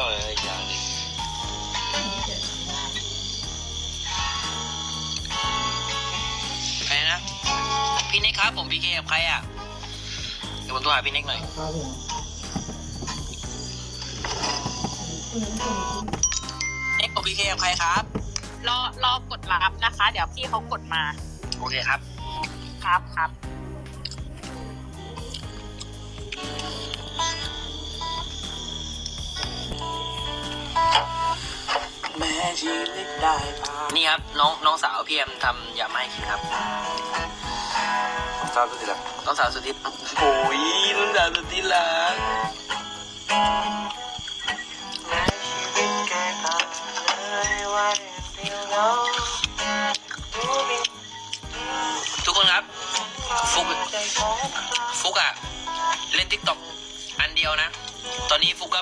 ร่อยอะไรอย่างนี้ใครนะ พี่เน็กครับ ผมพีเคกับใครอะ เดี๋ยวผมโทรหาพี่เน็กหน่อย เน็กผมพีเคกับใครครับ รอรอกดรับนะคะ เดี๋ยวพี่เขากดมา โอเคครับ ครับครับ ได้ผ่านนี่ครับน้องน้องสาวพี่แอมทำยำมาให้กินครับทราบสุดที่ละน้องสาวสุดที่โอ้ยน้องสาวสุดที่รักแม้ชีวิตแกก็เลยว่าเดียวเหงารู้มีทุกคนครับ ฟุกใจของใครฟุกอะเล่นทิกตอกอันเดียวนะ ตอนนี้ฟุกก็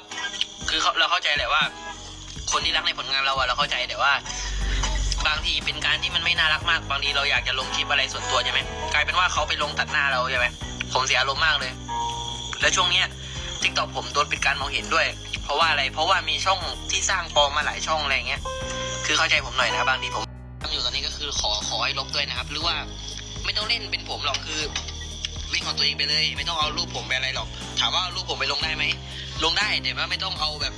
คือเขาเราเข้าใจแหละว่า คนที่รักในผลงานเราอะเราเข้าใจแต่ว่า บางทีเป็นการที่มันไม่น่ารักมาก บางทีเราอยากจะลงคลิปอะไรส่วนตัวใช่ไหมกลายเป็นว่าเขาไปลงตัดหน้าเราใช่ไหมผมเสียอารมณ์มากเลย แล้วช่วงเนี้ยทิกตอกผมโดนปิดการมองเห็นด้วย เพราะว่าอะไร เพราะว่ามีช่องที่สร้างปลอมมาหลายช่องอะไรเงี้ย คือเข้าใจผมหน่อยนะครับบางทีผมทำอยู่ตอนนี้ก็คือขอขอให้ลบด้วยนะครับ หรือว่าไม่ต้องเล่นเป็นผมหรอกคือเล่นของตัวเองไปเลย ไม่ต้องเอารูปผมไปอะไรหรอก ถามว่าเอารูปผมไปลงได้ไหมลงได้แต่ว่าไม่ต้องเอาแบบ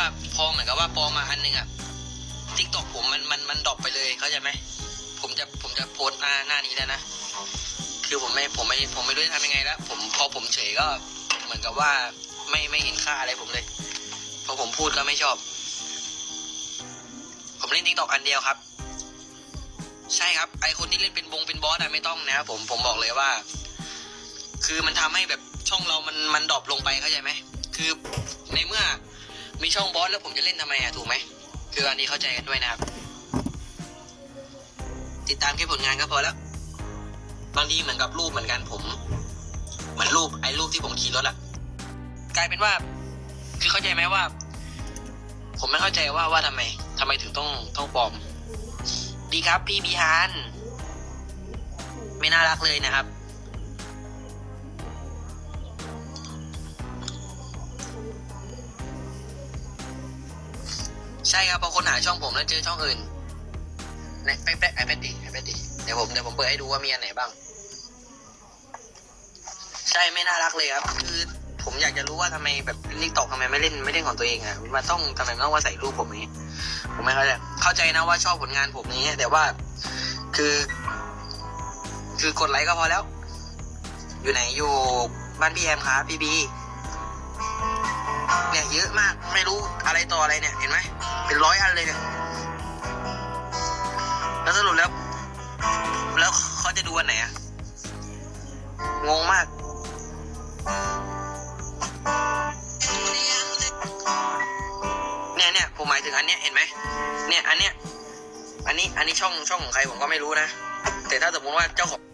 ว่าพอเหมือนกับว่าปอมมาอันหนึงอะทิกตอกผมมันมันมันดรอปไปเลยเข้าใจไหมผมจะผมจะโพสหน้าหน้านี้แล้วนะคือผมไม่ผมไม่ผมไม่รู้จะทำยังไงแล้วผมพอผมเฉยก็เหมือนกับว่าไม่ไม่เห็นค่าอะไรผมเลยพอผมพูดก็ไม่ชอบ ผมเล่นทิกตอกอันเดียวครับ ใช่ครับ ไอคนที่เล่นเป็นบงเป็นบอสอะไม่ต้องนะครับผมผมบอกเลยว่า คือมันทำให้แบบช่องเรามันมันดรอปลงไปเข้าใจไหมคือในเมื่อ มีช่องบอสแล้วผมจะเล่นทำไมอะถูกไหม คืออันนี้เข้าใจกันด้วยนะครับ ติดตามแค่ผลงานก็พอแล้ว บางทีเหมือนกับรูปเหมือนกันผม เหมือนรูปไอ้รูปที่ผมขี่รถอะกลายเป็นว่า คือเข้าใจไหมว่า ผมไม่เข้าใจว่าว่าทำไมทำไมถึงต้องต้องปลอม ดีครับพี่บีฮานไม่น่ารักเลยนะครับ ใช่ครับพอคนหาช่องผมแล้วเจอช่องอื่นไหนไปไปไอแพดดิไอแพดดิเดี๋ยวผมเดี๋ยวผมเปิดให้ดูว่ามีอันไหนบ้าง ใช่ไม่น่ารักเลยครับ คือผมอยากจะรู้ว่าทำไมแบบลิกตอกทำไมไม่เล่นไม่เล่นของตัวเองอะมันต้องทำไมต้องมาใส่รูปผมนี้ ผมไม่เข้าใจเข้าใจนะว่าชอบผลงานผมนี้ แต่ว่าคือ คือกดไลค์ก็พอแล้ว อยู่ไหนอยู่บ้านพี่แอมครับพี่บี อะมาก ไม่รู้อะไรต่ออะไรเนี่ย เห็นไหม เป็นร้อยอันเลยเนี่ย แล้วสรุปแล้ว แล้วเขาจะดูอันไหนอะงงมาก เนี่ยเนี่ยผมหมายถึงอันเนี้ยเห็นไหม เนี่ยอันเนี้ย อันนี้ อันนี้ช่องช่องของใครผมก็ไม่รู้นะ แต่ถ้าสมมติว่าเจ้าของ